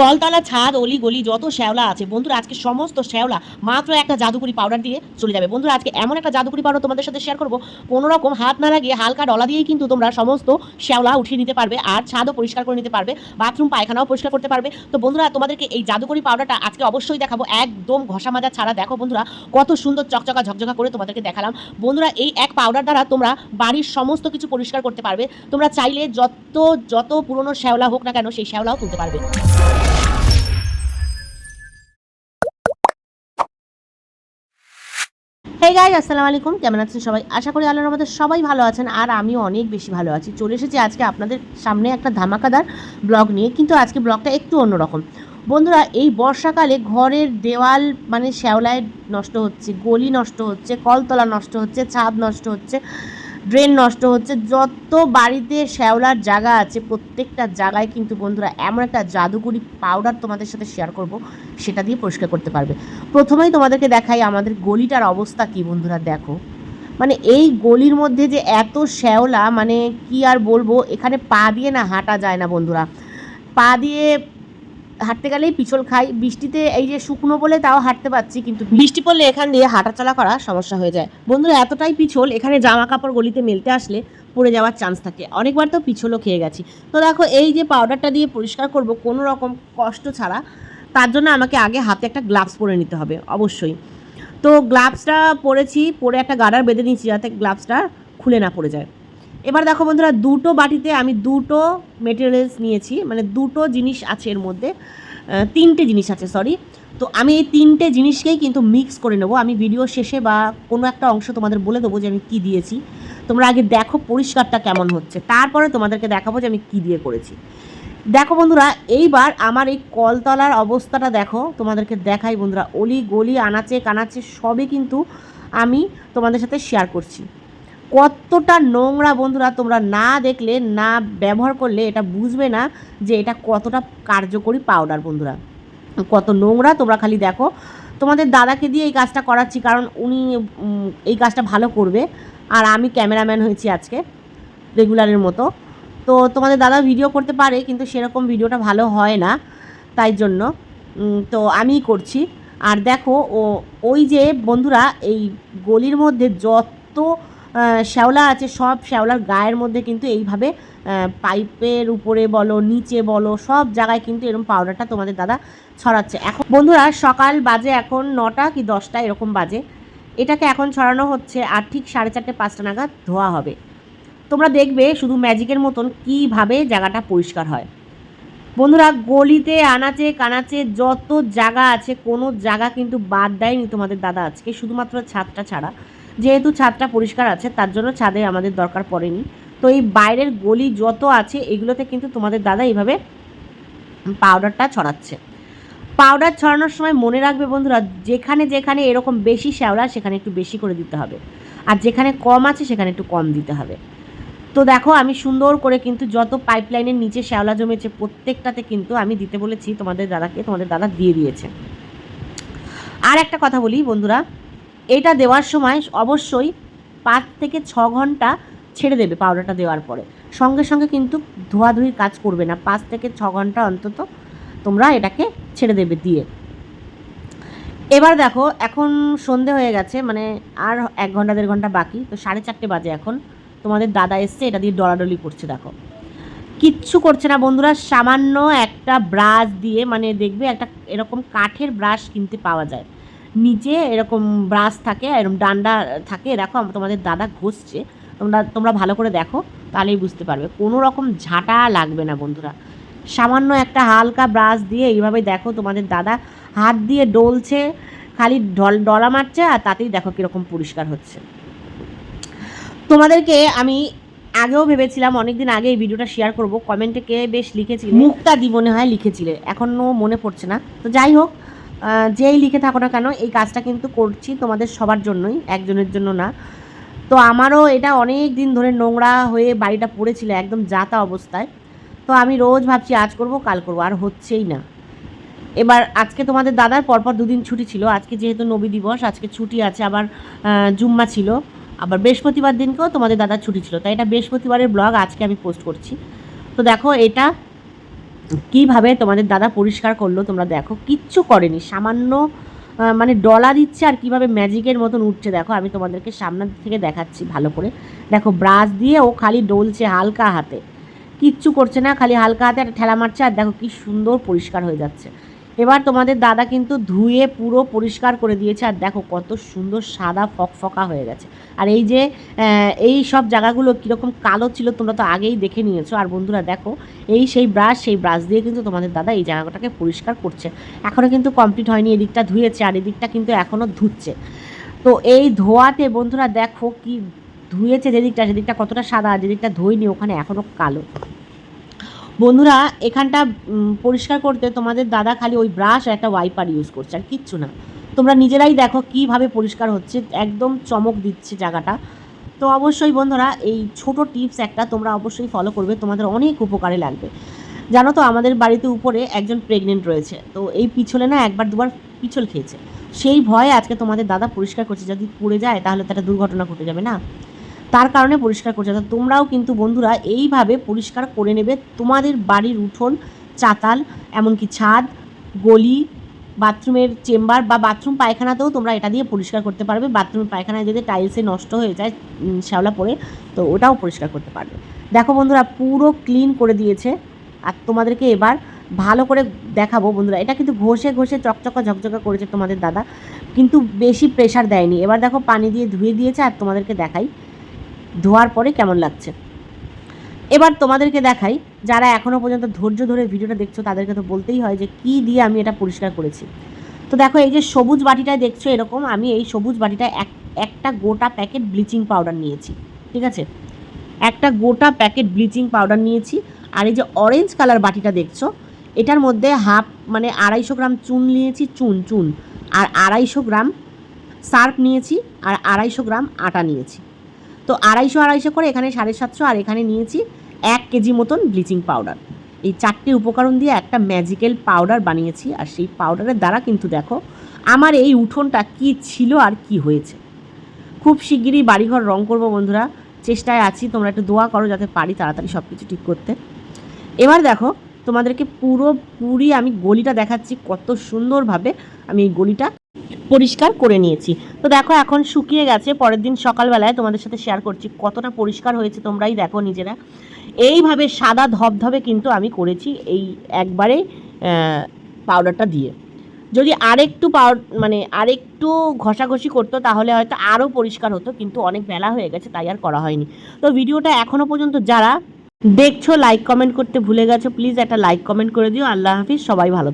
কলতলা, ছাদ, অলি, গলি, যত শ্যাওলা আছে, বন্ধুরা, আজকে সমস্ত শ্যাওলা, মাত্র একটা জাদুকরি পাউডার দিয়ে চলে যাবে। বন্ধুরা, আজকে এমন একটা জাদুকরি পাউডার তোমাদের সাথে শেয়ার করব। কোনো রকম হাত না লাগিয়ে হালকা ডলা দিয়েই কিন্তু তোমরা সমস্ত শ্যাওলা উঠিয়ে নিতে পারবে আর ছাদও পরিষ্কার করে নিতে পারবে, বাথরুম, পায়খানাও পরিষ্কার করতে পারবে। তো বন্ধুরা, তোমাদেরকে এই জাদুকরি পাউডারটা আজকে অবশ্যই দেখাবো, একদম ঘষা মাজা ছাড়া। দেখো বন্ধুরা, কত সুন্দর চকচকা ঝকঝকা করে তোমাদেরকে দেখালাম। বন্ধুরা, এই এক পাউডার দ্বারা তোমরা বাড়ির সমস্ত কিছু পরিষ্কার করতে পারবে। তোমরা চাইলে যত যত পুরনো শ্যাওলা হোক না কেন, সেই শ্যাওলাও তুলতে পারবে। হে গাইজ আসসালামু আলাইকুম। কেমন আছেন সবাই? আশা করি আল্লাহর রহমতে সবাই ভালো আছেন আর আমিও অনেক বেশি ভালো আছি। চলে এসেছি আজকে আপনাদের সামনে একটা ধামাকাদার ব্লগ নিয়ে, কিন্তু আজকে ব্লগটা একটু অন্যরকম। বন্ধুরা, এই বর্ষাকালে ঘরের দেওয়াল মানে শ্যাওলায় নষ্ট হচ্ছে, গলি নষ্ট হচ্ছে, কলতলা নষ্ট হচ্ছে, ছাদ নষ্ট হচ্ছে। ড্রেন নষ্ট হচ্ছে। যত বাড়িতে শ্যাওলার জায়গা আছে, প্রত্যেকটা জায়গায় কিন্তু বন্ধুরা এমন একটা জাদুকরি পাউডার তোমাদের সাথে শেয়ার করব, সেটা দিয়ে পরিষ্কার করতে পারবে। প্রথমেই তোমাদেরকে দেখাই আমাদের গলিটার অবস্থা কি, বন্ধুরা দেখো। মানে এই গলির মধ্যে যে এত শ্যাওলা মানে কি আর বলব, এখানে পা দিয়ে না হাঁটা যায় না, বন্ধুরা। পা দিয়ে হাঁটতে গেলেই পিছল খাই। বৃষ্টিতে এই যে শুকনো বলে তাও হাঁটতে পারছি, কিন্তু বৃষ্টি পড়লে এখান দিয়ে হাঁটাচলা করা সমস্যা হয়ে যায়। বন্ধুরা, এতটাই পিছল, এখানে জামা কাপড় গলিতে মেলতে আসলে পড়ে যাওয়ার চান্স থাকে। অনেকবার তো পিছলও খেয়ে গেছি। তো দেখো, এই যে পাউডারটা দিয়ে পরিষ্কার করব কোনো রকম কষ্ট ছাড়া, তার জন্য আমাকে আগে হাতে একটা গ্লাভস পরে নিতে হবে, অবশ্যই। তো গ্লাভসটা পরেছি, পরে একটা গার্ডার বেঁধে নিয়েছি যাতে গ্লাভসটা খুলে না পড়ে যায়। এবার দেখো বন্ধুরা, দুটো বাটিতে আমি দুটো মেটেরিয়ালস নিয়েছি মানে দুটো জিনিস আছে এর মধ্যে তিনটে জিনিস আছে সরি তো আমি এই তিনটে জিনিসকেই কিন্তু মিক্স করে নেব। আমি ভিডিও শেষে বা কোনো একটা অংশ তোমাদের বলে দেবো যে আমি কী দিয়েছি। তোমরা আগে দেখো পরিষ্কারটা কেমন হচ্ছে। তারপরে তোমাদেরকে দেখাবো যে আমি কী দিয়ে করেছি। দেখো বন্ধুরা, এইবার আমার এই কলতলার অবস্থাটা দেখো, তোমাদেরকে দেখাই বন্ধুরা। অলি গলি আনাচে কানাচে সবই কিন্তু আমি তোমাদের সাথে শেয়ার করছি। কতটা নোংরা বন্ধুরা তোমরা না দেখলে, না ব্যবহার করলে এটা বুঝবে না যে এটা কতটা কার্যকরী পাউডার বন্ধুরা। কত নোংরা তোমরা খালি দেখো। তোমাদের দাদাকে দিয়ে এই কাজটা করাচ্ছি কারণ উনি এই কাজটা ভালো করবে। আর আমি ক্যামেরাম্যান হয়েছি আজকে, রেগুলারের মতো। তো তোমাদের দাদা ভিডিও করতে পারে, কিন্তু সেরকম ভিডিওটা ভালো হয় না, তাই জন্য তো আমিই করছি। আর দেখো, ও, ওই যে বন্ধুরা, এই গলির মধ্যে যত শ্যাওলা আছে, সব শ্যাওলার গায়ের মধ্যে কিন্তু এইভাবে পাইপের উপরে বলো, নিচে বলো, সব জায়গায় কিন্তু এরকম পাউডারটা তোমাদের দাদা ছড়াচ্ছে। এখন বন্ধুরা, সকাল বাজে এখন নটা কি দশটা, এরকম বাজে। এটাকে এখন ছড়ানো হচ্ছে আর ঠিক সাড়ে চারটে, পাঁচটা নাগাদ ধোয়া হবে। তোমরা দেখবে শুধু ম্যাজিকের মতন কীভাবে জায়গাটা পরিষ্কার হয়। বন্ধুরা, গলিতে, আনাচে, কানাচে যত জায়গা আছে, কোনো জায়গা কিন্তু বাদ দেয়নি তোমাদের দাদা আজকে, শুধুমাত্র ছাদটা ছাড়া। যেহেতু ছাদটা পরিষ্কার আছে, তার জন্য ছাদে আমাদের দরকার পড়েনি। তো এই বাইরের গলি যত আছে, এগুলোতে কিন্তু তোমাদের দাদা এইভাবে পাউডারটা ছড়াচ্ছে। পাউডার ছড়ানোর সময় মনে রাখবে বন্ধুরা, যেখানে যেখানে এরকম বেশি শ্যাওলা, সেখানে একটু বেশি করে দিতে হবে। আর যেখানে কম আছে, সেখানে একটু কম দিতে হবে। তো দেখো, আমি সুন্দর করে কিন্তু যত পাইপলাইনের নিচে শ্যাওলা জমেছে, প্রত্যেকটাতে কিন্তু আমি দিতে বলেছি তোমাদের দাদাকে, তোমাদের দাদা দিয়ে দিয়েছে। আর একটা কথা বলি বন্ধুরা এটা দেওয়ার সময় অবশ্যই পাঁচ থেকে ছ ঘণ্টা ছেড়ে দেবে পাউডারটা দেওয়ার পরে। সঙ্গে সঙ্গে কিন্তু ধোয়াধুয়ির কাজ করবে না। পাঁচ থেকে ছ ঘণ্টা অন্তত তোমরা এটাকে ছেড়ে দেবে দিয়ে। এবার দেখো, এখন সন্ধে হয়ে গেছে মানে আর এক ঘণ্টা, দেড় ঘণ্টা বাকি, তো সাড়ে চারটে বাজে এখন। তোমাদের দাদা এসছে, এটা দিয়ে ডলাডলি করছে, দেখো। কিচ্ছু করছে না বন্ধুরা, সামান্য একটা ব্রাশ দিয়ে মানে দেখবে একটা এরকম কাঠের ব্রাশ কিনতে পাওয়া যায়। নিচে এরকম ব্রাশ থাকে এরকম ডান্ডা থাকে দেখো তোমাদের দাদা ঘষছে। তোমরা তোমরা ভালো করে দেখো তাহলেই বুঝতে পারবে। কোনো রকম ঝাঁটা লাগবে না বন্ধুরা। সামান্য একটা হালকা ব্রাশ দিয়ে এইভাবে দেখো তোমাদের দাদা হাত দিয়ে ডলছে খালি ডল ডলা মারছে আর তাতেই দেখো কীরকম পরিষ্কার হচ্ছে। তোমাদেরকে আমি আগেও ভেবেছিলাম অনেকদিন আগে এই ভিডিওটা শেয়ার করব। কমেন্টে কে বেশ লিখেছিলে? মুক্তা দি মনে হয় লিখেছিলে। এখনও মনে পড়ছে না। তো যাই হোক যেই লিখে থাকো না কেন, এই কাজটা কিন্তু করছি তোমাদের সবার জন্যই, একজনের জন্য না। তো আমারও এটা অনেক দিন ধরে নোংরা হয়ে বাড়িটা পড়েছিল, একদম যাতা অবস্থায়। তো আমি রোজ ভাবছি, আজ করব, কাল করব, আর হচ্ছেই না। এবার আজকে তোমাদের দাদার পরপর দুদিন ছুটি ছিল, আজকে যেহেতু নবী দিবস, আজকে ছুটি আছে, আবার জুম্মা ছিল। আবার বৃহস্পতিবার দিনকেও তোমাদের দাদার ছুটি ছিল, তাই এটা বৃহস্পতিবারের ব্লগ আজকে আমি পোস্ট করছি। তো দেখো, এটা কীভাবে তোমাদের দাদা পরিষ্কার করল তোমরা দেখো। কিচ্ছু করেনি। সামান্য মানে ডলা দিচ্ছে আর কীভাবে ম্যাজিকের মতন উঠছে দেখো। আমি তোমাদেরকে সামনে থেকে দেখাচ্ছি ভালো করে। দেখো ব্রাশ দিয়ে ও খালি ডলছে হালকা হাতে। কিচ্ছু করছে না, খালি হালকা হাতে একটা ঠেলা মারছে। আর দেখো কি সুন্দর পরিষ্কার হয়ে যাচ্ছে। এবার তোমাদের দাদা কিন্তু ধুয়ে পুরো পরিষ্কার করে দিয়েছে, আর দেখো কত সুন্দর সাদা ফকফকা হয়ে গেছে। আর এই যে এই সব জায়গাগুলো কীরকম কালো ছিল তোমরা তো আগেই দেখে নিয়েছো। আর বন্ধুরা দেখো, এই সেই ব্রাশ সেই ব্রাশ দিয়ে কিন্তু তোমাদের দাদা এই জায়গাটাকে পরিষ্কার করছে। এখনও কিন্তু কমপ্লিট হয়নি, এদিকটা ধুয়েছে আর এদিকটা কিন্তু এখনও ধুচ্ছে। তো এই ধোয়াতে বন্ধুরা দেখো কি ধুয়েছে, যেদিকটা, সেদিকটা কতটা সাদা, যেদিকটা ধুইনি ওখানে এখনও কালো। বন্ধুরা, এখানটা পরিষ্কার করতে তোমাদের দাদা খালি ওই ব্রাশ আর একটা ওয়াইপার ইউজ করছে, আর কিচ্ছু না। তোমরা নিজেরাই দেখো কীভাবে পরিষ্কার হচ্ছে, একদম চমক দিচ্ছে জায়গাটা। তো অবশ্যই বন্ধুরা, এই ছোট টিপস একটা তোমরা অবশ্যই ফলো করবে, তোমাদের অনেক উপকারে লাগবে। জানো তো, আমাদের বাড়িতে উপরে একজন প্রেগনেন্ট রয়েছে, তো এই পিছলে না একবার দুবার পিছল খেয়েছে। সেই ভয়ে আজকে তোমাদের দাদা পরিষ্কার করছে, যদি পড়ে যায় তাহলে তো একটা দুর্ঘটনা ঘটে যাবে না? তার কারণে পরিষ্কার করছে। তো তোমরাও কিন্তু বন্ধুরা এইভাবে পরিষ্কার করে নেবে। তোমাদের বাড়ির উঠোন, চাতাল, এমনকি ছাদ, গলি, বাথরুমের চেম্বার বা বাথরুম পায়খানাতেও তোমরা এটা দিয়ে পরিষ্কার করতে পারবে। বাথরুমের পায়খানায় যদি টাইলসে নষ্ট হয়ে যায় শ্যাওলা পড়ে, তো ওটাও পরিষ্কার করতে পারবে। দেখো বন্ধুরা, পুরো ক্লিন করে দিয়েছে। আর তোমাদেরকে এবার ভালো করে দেখাবো বন্ধুরা। এটা কিন্তু ঘষে ঘষে চকচকা ঝকঝকা করেছে তোমাদের দাদা। কিন্তু বেশি প্রেশার দেয়নি। এবার দেখো পানি দিয়ে ধুয়ে দিয়েছে, আর তোমাদেরকে দেখাই। ধোয়ার পরে কেমন লাগছে? এবার তোমাদেরকে দেখাই, যারা এখনও পর্যন্ত ধৈর্য ধরে ভিডিওটা দেখছ, তাদেরকে তো বলতেই হয় যে কী দিয়ে আমি এটা পরিষ্কার করেছি। তো দেখো, এই যে সবুজ বাটিটায় দেখছ এরকম, আমি এই সবুজ বাটিটায় এক, একটা গোটা প্যাকেট ব্লিচিং পাউডার নিয়েছি, ঠিক আছে? একটা গোটা প্যাকেট ব্লিচিং পাউডার নিয়েছি, আর এই যে অরেঞ্জ কালার বাটিটা দেখছ, এটার মধ্যে হাফ মানে আড়াইশো গ্রাম চুন নিয়েছি, চুন চুন, আর আড়াইশো গ্রাম সার্ফ নিয়েছি, আর আড়াইশো গ্রাম আটা নিয়েছি। তো আড়াইশো আড়াইশো করে এখানে সাড়ে সাতশো, আর এখানে নিয়েছি এক কেজি মতন ব্লিচিং পাউডার। এই চারটে উপকরণ দিয়ে একটা ম্যাজিক্যাল পাউডার বানিয়েছি, আর সেই পাউডারের দ্বারা কিন্তু দেখো আমার এই উঠোনটা কি ছিল আর কি হয়েছে। খুব শিগগিরই বাড়িঘর রং করব বন্ধুরা, চেষ্টায় আছি, তোমরা একটু দোয়া করো যাতে পারি তাড়াতাড়ি সব কিছু ঠিক করতে। এবার দেখো তোমাদেরকে পুরো পুরি আমি গলিটা দেখাচ্ছি কত সুন্দরভাবে, আমি এই গলিটা পরিষ্কার করে নিয়েছি। তো দেখো, এখন শুকিয়ে গেছে। পরের দিন সকালবেলায় তোমাদের সাথে শেয়ার করছি কতটা পরিষ্কার হয়েছে, তোমরাই দেখো নিজেরা। এইভাবে সাদা ধবধবে কিন্তু আমি করেছি এই একবারে পাউডারটা দিয়ে। যদি আরেকটু পাউড মানে আরেকটু ঘষাঘষি করতো তাহলে হয়তো আরও পরিষ্কার হতো, কিন্তু অনেক বেলা হয়ে গেছে, তাই আর করা হয়নি। তো ভিডিওটা এখনও পর্যন্ত যারা দেখছ লাইক কমেন্ট করতে ভুলে গেছো প্লিজ একটা লাইক কমেন্ট করে দিও। আল্লাহ হাফিজ, সবাই ভালো।